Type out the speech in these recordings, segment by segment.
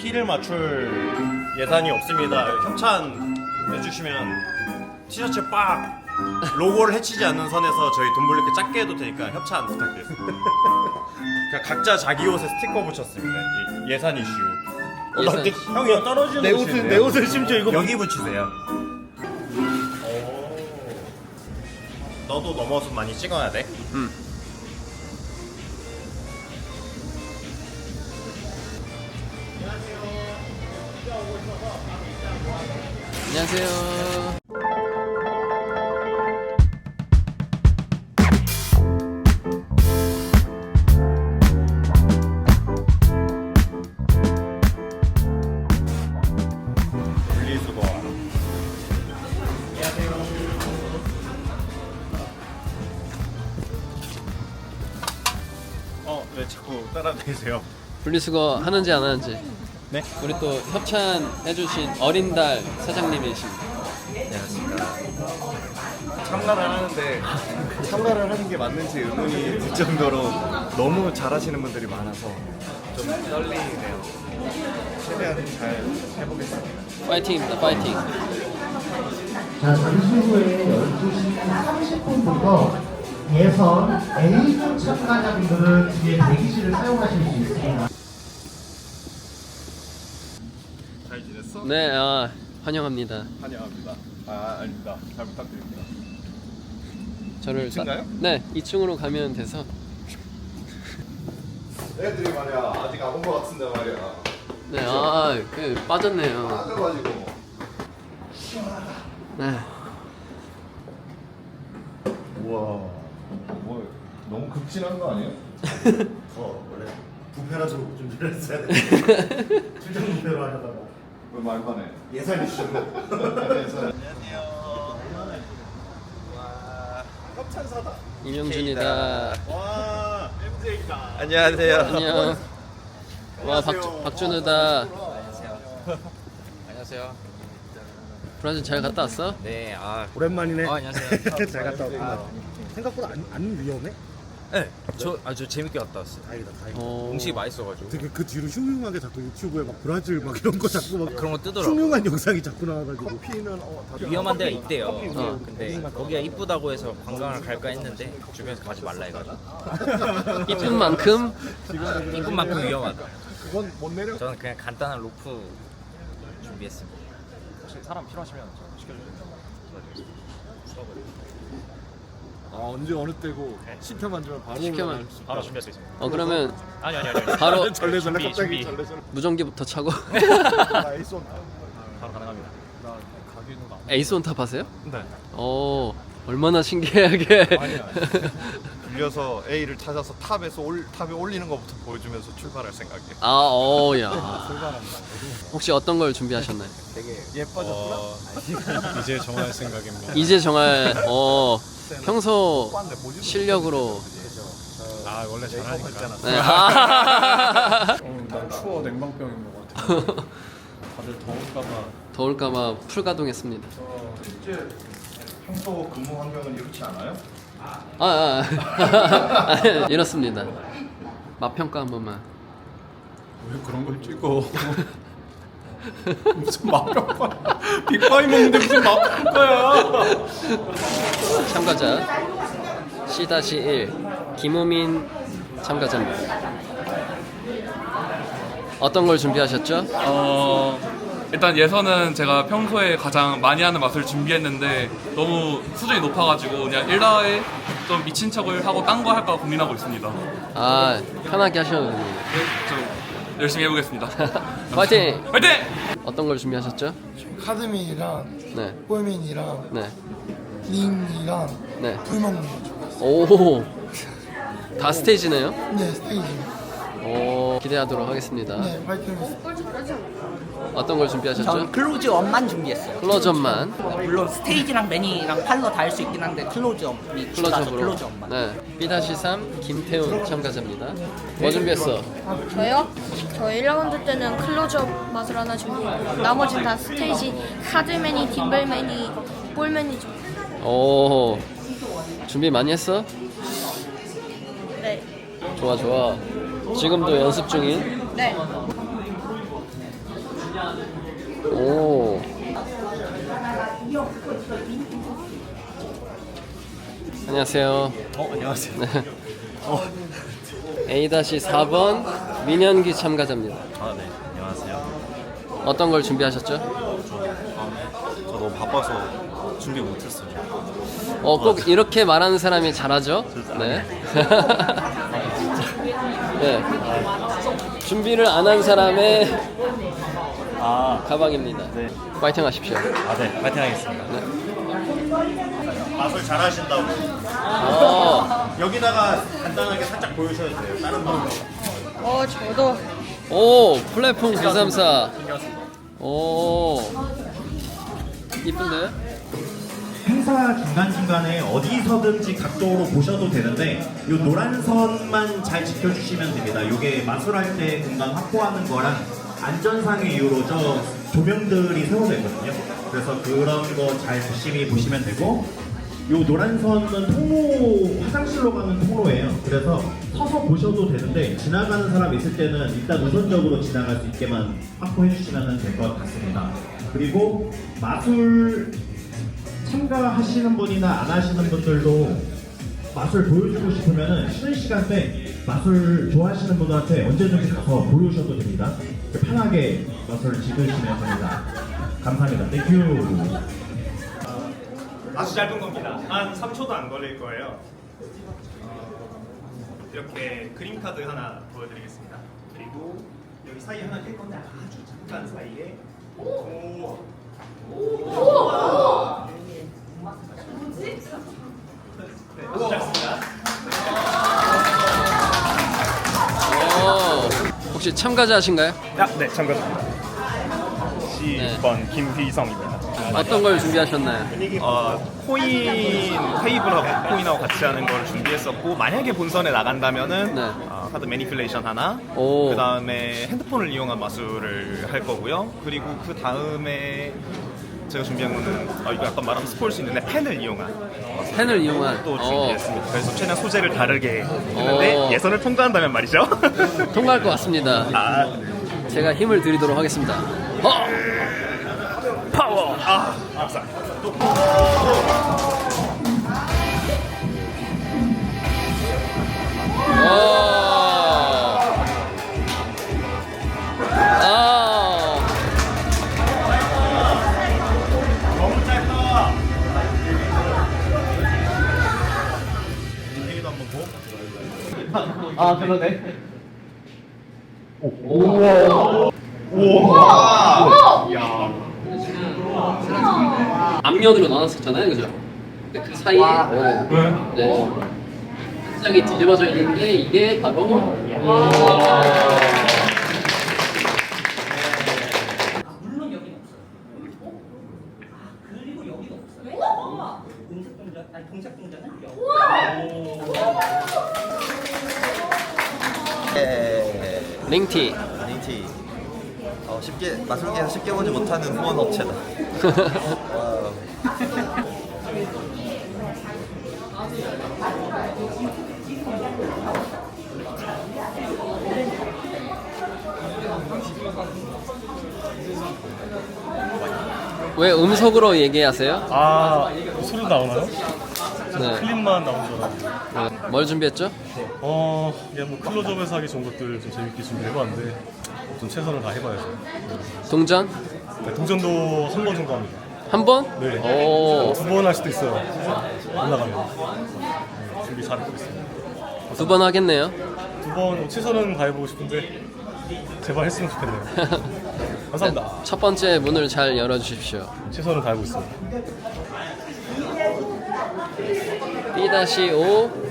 티를 맞출 예산이 없습니다. 협찬 해주시면 티셔츠 빡 로고를 해치지 않는 선에서 저희 덤블링크 작게 해도 되니까 협찬 부탁드리겠습니다. 그러니까 각자 자기 옷에 스티커 붙였습니다. 이- 예산 이슈. 어, 나 예산 근데 이슈. 형이 떨어지는 내 옷은 옷이네요. 내 옷은 심지어 이거 여기 붙이세요. 너도 넘어서 많이 찍어야 돼. 안녕하세요. 분리수거 하는지 안 하는지. 네? 우리 또 협찬해주신 어린 달 사장님이십니다. 참가를 하는데 참가를 하는 게 맞는지 의문이 들 정도로 너무 잘하시는 분들이 많아서 좀 떨리네요. 최대한 잘 해보겠습니다. 파이팅입니다. 파이팅. 자, 잠시 후에 12시 30분부터 예선 A조 참가자분들은 뒤에 대기실을 사용하실 수 있습니다. 잘 지냈어? 네, 아, 환영합니다. 환영합니다. 아 아닙니다. 잘 부탁드립니다. 저를 따- 이층가요? 네, 2층으로 가면 돼서. 애들이 말이야 아직 안 온 것 같은데 말이야. 네, 아, 그 빠졌네요. 빠져가지고 네. 우와 뭐 너무 극진한 거 아니에요? 어, 원래 부패라서 준비를 했어야 돼. 출장 무대로 하려다가 왜 말만해? 예산이 주셨네. 협찬사다. 이명준이다. 와, MJ다. 안녕하세요. 안녕. 와, 박, 박준우다. 안녕하세요. 브라질 잘 갔다 왔어? 네, 아, 오랜만이네. 어, 안녕하세요. 잘 갔다 왔구나. 생각보다 안, 안 위험해? 네, 저, 아, 저 재밌게 갔다 왔어요. 다행이다, 다행이다. 어, 음식이 맛있어가지고 되게 그 뒤로 흉흉하게 자꾸 유튜브에 막 브라질 막 이런 거 자꾸 막 그런 거 뜨더라고. 흉흉한 영상이 자꾸 나와가지고 커피는 어, 다 위험한 데가 있대요. 어. 근데 거기가 이쁘다고 해서 관광을 갈까 했는데 주변에서 가지 말라 해가지고 이쁜 만큼 이쁜 만큼 위험하다. 그건 못 내려. 저는 그냥 간단한 로프 준비했습니다. 아 언제 어느 때고 10회 만주면 바로 10회 만. 올라갈 수 있다. 바로 준비할 수 있습니다. 어 그러면 아니 아니 아니. 아니. 바로 절레 절레 준비, 갑자기 준비. 절레 절레. 무전기부터 차고 나 에이스 온다. 바로 가능합니다. 나 가기는 안. 에이스 온탑 하세요? 네. 어 얼마나 신기하게 빌려서 A를 찾아서 탑에서 올 탑에 올리는 것부터 보여주면서 출발할 생각이야. 아, 어야 혹시 어떤 걸 준비하셨나요? 예뻐졌구나. 어, 이제 정할 생각입니다. 이제 정말 어 평소 실력으로 아 원래 잘하니까. 네. 아, 어, 난 추워 냉방병인 것 같아. 다들 더울까봐. 더울까봐 풀가동했습니다. 실제 평소 근무 환경은 이렇지 않아요? 아, 아, 아 이렇습니다. 맛 평가 한 번만. 왜 그런 걸 찍어? 무슨 맛평가? 빅바이 먹는데 무슨 맛평가야? 참가자 C-1 김우민 참가자입니다. 어떤 걸 준비하셨죠? 어, 일단 예선은 제가 평소에 가장 많이 하는 맛을 준비했는데 너무 수준이 높아가지고 그냥 1라에 좀 미친 척을 하고 딴 거 할까 고민하고 있습니다. 아 편하게 하셔도 됩니다. 좀 열심히 해보겠습니다. 파이팅! 화이팅! 어떤 걸 준비하셨죠? 카드민이랑 네, 꼴민이랑 네, 링이랑 네. 풀 먹는 거죠. 오, 다 스테이지네요. 네, 스테이지. 오, 기대하도록 하겠습니다. 네, 파이팅. 어떤 걸 준비하셨죠? 전 클로즈업만 준비했어요. 클로즈업만, 물론 스테이지랑 매니랑 팔로 다 할 수 있긴 한데 클로즈업이 추가서 클로즈업으로. 클로즈업만. 네, B-3 김태훈 참가자입니다. 뭐 준비했어? 저요? 저 1라운드 때는 클로즈업 맛을 하나 준비했고 나머지는 다 스테이지 카드맨이 딤벨맨이 볼맨이죠 오, 준비 많이 했어? 네. 좋아 좋아. 지금도 연습 중인. 네. 오. 안녕하세요. 어 안녕하세요. 네. A-4번 민현기 참가자입니다. 아 네 안녕하세요. 어떤 걸 준비하셨죠? 저 너무 바빠서 준비 못했어요. 어, 꼭 이렇게 말하는 사람이 잘하죠? 네. 네. 준비를 안 한 사람의 아 가방입니다. 네. 파이팅 하십시오. 아 네 파이팅 하겠습니다. 맛을 잘 하신다고. 어, 여기다가 간단하게 살짝 보여주셔도 돼요. 다른 분들. 어, 저도 오, 플랫폼 934. 오, 이쁜데? 행사 중간중간에 어디서든지 각도로 보셔도 되는데 이 노란 선만 잘 지켜주시면 됩니다. 이게 마술할 때 공간 확보하는 거랑 안전상의 이유로 저 조명들이 세워져 있거든요. 그래서 그런 거 잘 조심히 보시면 되고 이 노란 선은 통로 화장실로 가는 통로예요. 그래서 서서 보셔도 되는데 지나가는 사람 있을 때는 일단 우선적으로 지나갈 수 있게만 확보해 주시면 될 것 같습니다. 그리고 마술 참가하시는 분이나 안 하시는 분들도 맛을 보여주고 싶으면은 쉬는 시간 때 맛을 좋아하시는 분들한테 언제든지 가서 보여주셔도 됩니다. 편하게 맛을 즐기시면 됩니다. 감사합니다. 땡큐. 아주 짧은 겁니다. 한 3초도 안 걸릴 거예요. 어, 이렇게 그림 카드 하나 보여드리겠습니다. 그리고 여기 사이에 하나 낄 건데 아주 잠깐 사이에 오. 네, 아주 짧습니다. 혹시 참가자신가요? 아, 네, 참가자입니다. 10번 김휘성입니다. 어떤 걸 준비하셨나요? 어, 코인 테이블하고 코인하고 같이 하는 걸 준비했었고 만약에 본선에 나간다면은 네. 어, 카드 매니플레이션 하나 오. 그 다음에 핸드폰을 이용한 마술을 할 거고요 그리고 그 다음에 제가 준비한 거는 어, 이거 약간 말하면 스포일 수 있는데 펜을 이용한 펜을 이용한. 또 어, 준비했습니다 그래서 최대한 소재를 다르게 했는데 어. 예선을 통과한다면 말이죠 통과할 것 같습니다. 아, 제가 힘을 드리도록 하겠습니다. 어! 파워 아 감사합니다 아, 그러네. 앞면으로 나눴었잖아요, 그죠? 근데 그 사이에 네. 한 장이 뒤집어져 있는데 이게 바로 물론 여기는 없어요. 어? 아, 그리고 여기가 없어요. 공작 동작 아니 동작 동작은 여기. 링 티. 링티. 어, 쉽게 마술계에서 쉽게 보지 못하는 후원 업체다. 와우. 왜 음속으로 얘기하세요? 아 소리 나오나요? 네. 클립만 나온 줄 알았는데 네. 뭘 준비했죠? 어 그냥 뭐 클로즈업에서 하기 좋은 것들 좀 재밌게 준비해봤는데 좀 최선을 다 해봐야죠 동전? 네, 동전도 한 번 정도 합니다 한 번? 네. 오. 두 번 할 수도 있어요 못 나가면 네, 준비 잘해보겠습니다 두 번 하겠네요. 두 번 최선은 다해보고 싶은데 제발 했으면 좋겠네요 감사합니다 네, 첫 번째 문을 잘 열어주십시오. 최선을 다해보겠습니다 B-5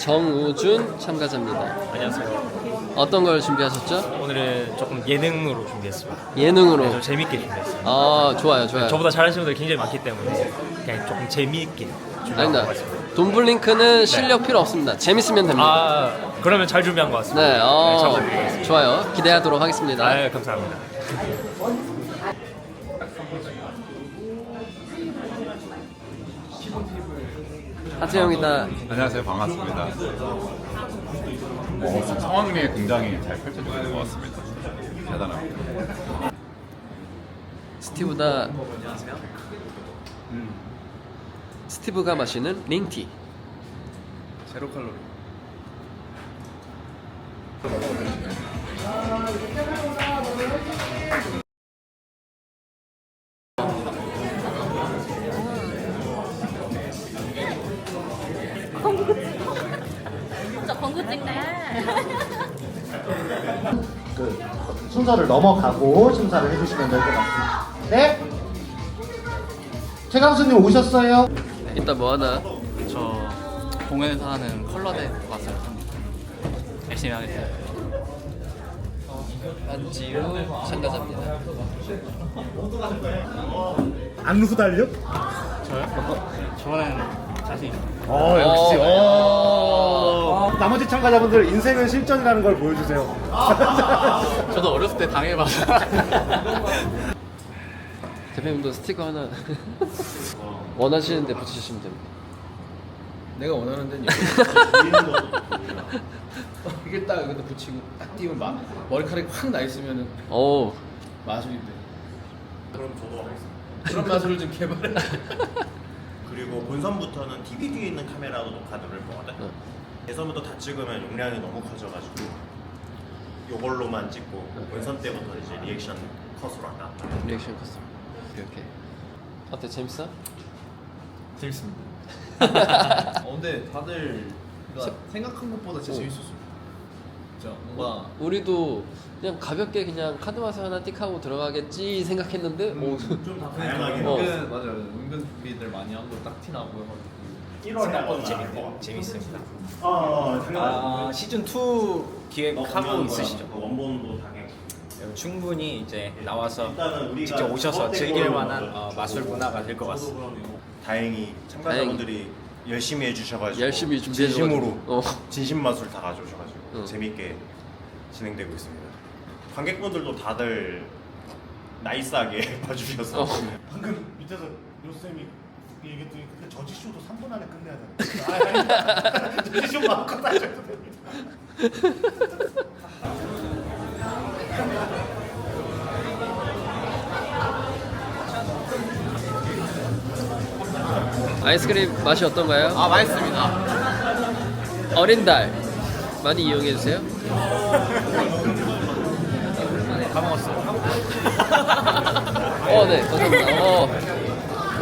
정우준 참가자입니다. 안녕하세요. 어떤 걸 준비하셨죠? 오늘은 조금 예능으로 준비했습니다. 예능으로. 좀 재밌게 준비했어요. 아 좋아요 좋아요. 저보다 잘하시는 분들 굉장히 많기 때문에 그냥 조금 재미있게 준비한 것 아니다. 같습니다. 돈블링크는 실력 필요 없습니다. 재밌으면 됩니다. 아 그러면 잘 준비한 것 같습니다. 네, 어, 참고드리겠습니다. 좋아요. 기대하도록 하겠습니다. 아 감사합니다. 하태영이다. 안녕하세요 반갑습니다 어, 상황리에 굉장히 잘 펼쳐지고 있는 것 같습니다 대단합니다 스티브다. 스티브가 마시는 링티. 제로 칼로리. 순서를 넘어가고 심사를 해주시면 될 것 같습니다. 네. 최강 수님 오셨어요? 이따 뭐 하나? 저 공연에 서 하는 컬러대 맛을 좀 열심히 하겠습니다. 안지우 참가자입니다. 안 후달려? 저는 자신 있어요. 어 역시. 어. 어. 나머지 참가자분들 인생은 실전이라는 걸 보여주세요. 저도 어렸을 때 당해봐서 대표님도 스티커 하나 원하시는 데 붙이시면 됩니다. 내가 원하는 데는 이게 딱 여기다 붙이고 딱 띄우면 막 머리카락이 확 나 있으면은 오. 마술인데. 그럼 저도 하겠습니다. 그런 마술을 좀 개발해. 그리고 본선부터는 DVD에 있는 카메라로 녹화 누를 거거든. 응. 예선부터 다 찍으면 용량이 너무 커져가지고 요걸로만 찍고 본선 때부터 이제 리액션 컷으로 한다. 리액션 커스텀. 이렇게. 어때 재밌어? 재밌습니다. 어, 근데 다들 그러니까 생각한 것보다 진짜 어. 재밌었어요. 진짜 뭔가 우리도 그냥 가볍게 그냥 카드 마술 하나 띡 하고 들어가겠지 생각했는데 오, 좀 다양하게. 어. 은근 맞아요. 은근 준비들 많이 한 거 딱 티나고 해가지고. 1월 재밌고 재밌습니다. 어, 어, 아, 시즌 2 기획하고 있으시죠? 원본도 당해. 충분히 이제 나와서 일단은 우리가 직접 오셔서 즐길 만한. 어, 마술 문화가 될 것 같습니다. 다행히 참가자분들이 열심히 해주셔가지고 열심히 준비해 진심으로 어. 진심 마술 다 가져오셔가지고 어. 재밌게 진행되고 있습니다. 관객분들도 다들 나이스하게 봐주셔서 어. 방금 밑에서 요 쌤이 얘기했더니 근데 저지쇼도 3분 안에 끝내야 돼. 아, 아니, 저지쇼 마음껏 하셔도 됩니다. 아이스크림 맛이 어떤가요? 아 맛있습니다. 어린 달 많이 이용해 주세요. 다 먹었어요. 어, 네, 감사합니다. 어.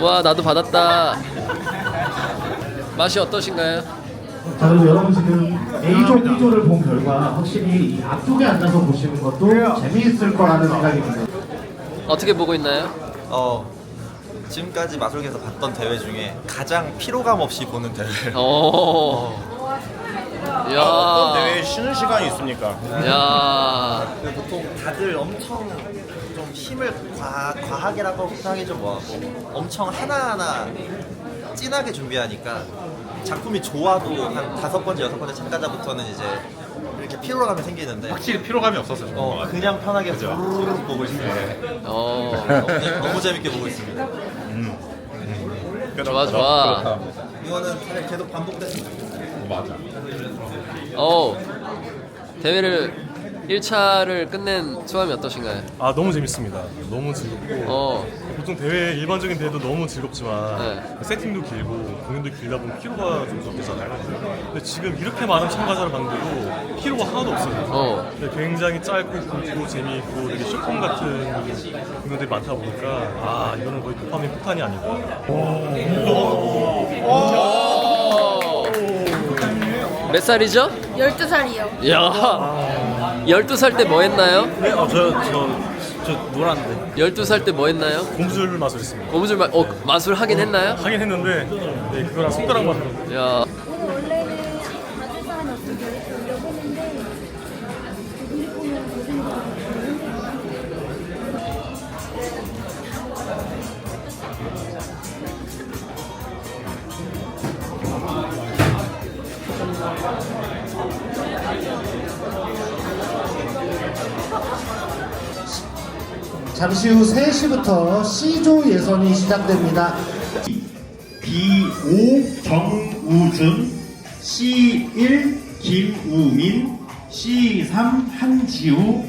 와, 나도 받았다. 맛이 어떠신가요? 자 그리고 여러분 지금 A조, B조를 본 결과 확실히 이 앞쪽에 앉아서 보시는 것도 재미있을 거라는 생각이 듭니다. 어떻게 보고 있나요? 어 지금까지 마술계에서 봤던 대회 중에 가장 피로감 없이 보는 대회. 오. 야. 어떤 대회에 쉬는 시간이 있습니까? 야. 그 보통 다들 엄청 좀 힘을 과, 과하게라고 하기 좀 뭐하고 엄청 하나하나 진하게 준비하니까 작품이 좋아도 한 다섯 번째 여섯 번째 참가자부터는 이제 이렇게 피로감이 생기는데 확실히 피로감이 없었어요 어, 그냥 편하게 부르르 보고 있습니다. 어. 너무, 너무 재밌게 보고 있습니다. 좋아, 좋아. 이거는 계속 좋겠어요. 맞아 어. 대회를 1차를 끝낸 소감이 어떠신가요? 아 너무 재밌습니다. 너무 즐겁고 어. 보통 대회 일반적인 대회도 너무 즐겁지만 네. 세팅도 길고 공연도 길다 보면 피로가 좀 적잖아요. 근데 지금 이렇게 많은 참가자를 봤는데도 피로가 하나도 없어요. 어. 근데 굉장히 짧고 굵고 재미있고 되게 쇼폼 같은 공연들이 많다 보니까 아 이거는 거의 도파민 폭탄이 아닌가. 몇 살이죠? 12살이요. 야. 12살 때 뭐 했나요? 네, 어, 저, 저, 저 놀았는데 12살 때 뭐 했나요? 고무줄 마술했습니다. 고무줄 마, 어, 마술 하긴 했나요? 하긴 했는데 네, 그거랑 손가락 마술. 야. 잠시 후 3시부터 C조 예선이 시작됩니다. B5 정우준 C1 김우민 C3 한지우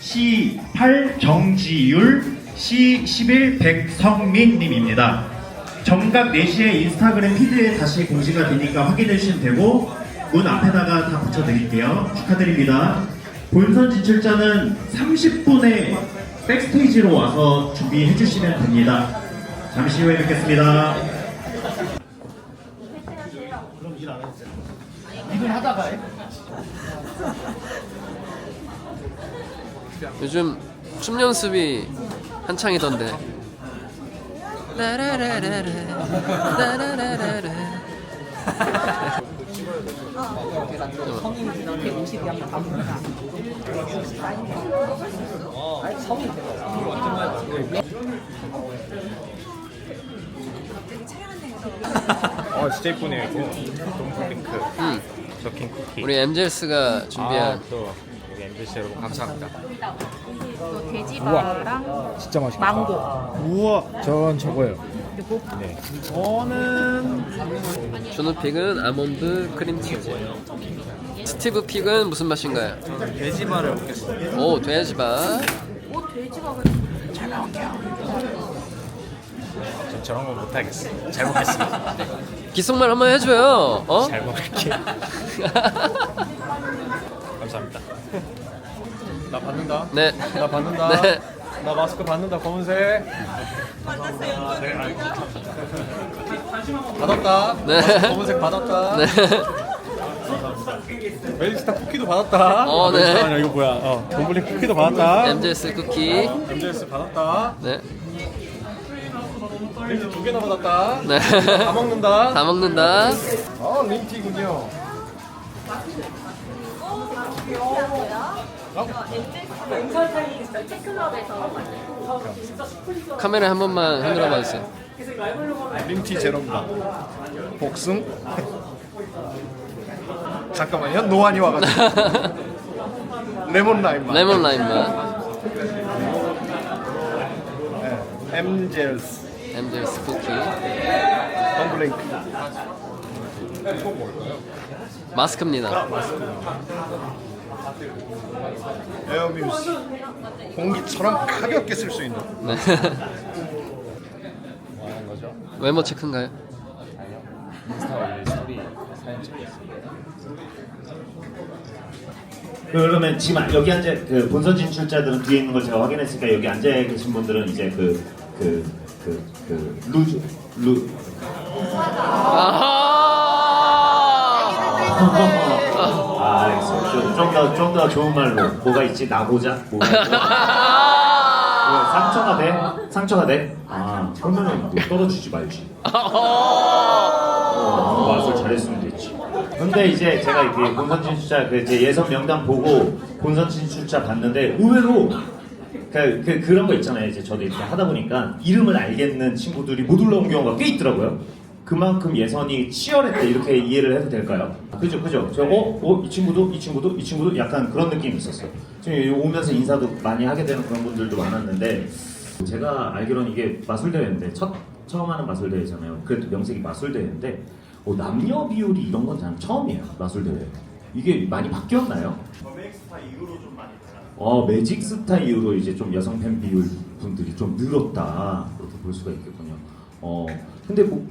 C8 정지율 C11 백성민님입니다. 정각 4시에 인스타그램 피드에 다시 공지가 되니까 확인해 주시면 되고 문 앞에다가 다 붙여드릴게요. 축하드립니다. 본선 진출자는 30분에 백스테이지로 와서 준비해 주시면 됩니다. 잠시 후에 뵙겠습니다. 그럼 일 안 해도 돼. 일을 하다가 해? 요즘 춤 연습이 한창이던데. 어 진짜 이쁘네요 이거. 동블링크. 음. 저킹 쿠키 우리 MJS가 준비한 아, 또 우리 MBC 여러분 감사합니다. 또 돼지바랑 진짜 맛있겠다. 망고. 우와 전 저거요 네 저는 준우 픽은 아몬드 크림치즈. 스티브 픽은 무슨 맛인가요? 돼지바를 먹겠습니다 오 돼지바. 오 돼지바가 잘 먹을게요 전 저런 거 못하겠어 잘 먹겠습니다 기속말 한번 해줘요. 어? 잘 먹을게 감사합니다 나 받는다 네. 나 받는다 네. 나 마스크 받는다 검은색 받았다 네. 마스크 검은색 받았다 네. 멜리스타 쿠키도 받았다 어, 네. 아니야 이거 뭐야 어 돈블링 쿠키도 받았다 MJS 쿠키. MJS 받았다 네. 링티 두 개나 받았다 네. 다 먹는다 다 먹는다. 어 링티군요 카메라 한 번만 흔들어 봐주세요. 링티 제로입니다 복숭? 잠깐만요. 노안이 와가지고. 레몬 라임 맛 레몬 라임 맛. 엠젤스. MJS 쿠키. 덤블링크. 마스크입니다. 에어뮤즈 공기처럼 가볍게 쓸 수 있는 네. 외모 체크인가요? 그러면 지금 여기 앉아 그 본선 진출자들은 뒤에 있는 걸 제가 확인했으니까 여기 앉아 계신 분들은 이제 그 그 그 그 루즈 루 아, 알겠어요. 좀더 좀 더 좋은 말로 뭐가 있지 나보자 있지? 왜, 상처가 돼? 상처가 돼? 아 그러면은 뭐 떨어지지 말지. 어, 맛을 잘했으면 됐지. 근데 이제 제가 이렇게 본선 진출자 그 이제 예선 명단 보고 본선 진출자 봤는데 의외로 그, 그 그런 거 있잖아요. 이제 저도 이렇게 하다 보니까 이름을 알겠는 친구들이 못 올라온 경우가 꽤 있더라고요. 그만큼 예선이 치열했대 이렇게 이해를 해도 될까요? 그죠, 그죠. 저 어, 어, 이 친구도, 이 친구도, 이 친구도 약간 그런 느낌이 있었어요. 지금 오면서 인사도 많이 하게 되는 그런 분들도 많았는데 제가 알기로는 이게 마술 대회인데 첫 처음 하는 마술 대회잖아요. 그래도 명색이 마술 대회인데 어, 남녀 비율이 이런 건 처음이에요. 마술 대회. 이게 많이 바뀌었나요? 엑스타 이후로 좀 많이 달라. 어 매직 스타 이후로 이제 좀 여성 팬 비율 분들이 좀 늘었다 그렇게 볼 수가 있겠군요. 어 근데 뭐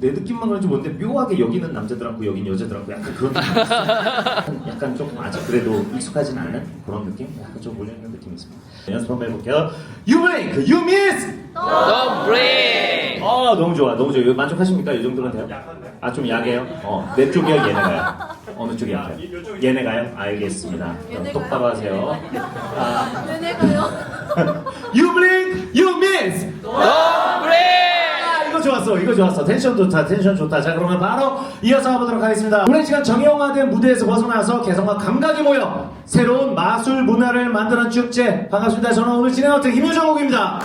내 느낌만 그런지 뭔데 묘하게 여기는 남자들하고 여기는 여자들하고 약간 그런 느낌 있어요. 약간 조금 아직 그래도 익숙하진 않은 그런 느낌? 약간 좀 몰려있는 느낌이 있습니다. 연습 한번 해볼게요. You break, you miss. Don't break. 아 너무 좋아, 너무 좋아. 만족하십니까? 이 정도면 돼요? 아 좀 약해요? 어, 내 쪽이요, 얘네가요? 어느 쪽이 약해요? 얘네가요? 알겠습니다. 그럼 똑바로 하세요. 아, 얘네가요? you blink, you miss. Don't break. 좋았어, 이거 좋았어. 텐션 좋다, 텐션 좋다. 자, 그러면 바로 이어서 가보도록 하겠습니다. 오랜 시간 정형화된 무대에서 벗어나서 개성과 감각이 모여 새로운 마술 문화를 만드는 축제. 반갑습니다. 저는 오늘 진행하는 김효정욱입니다.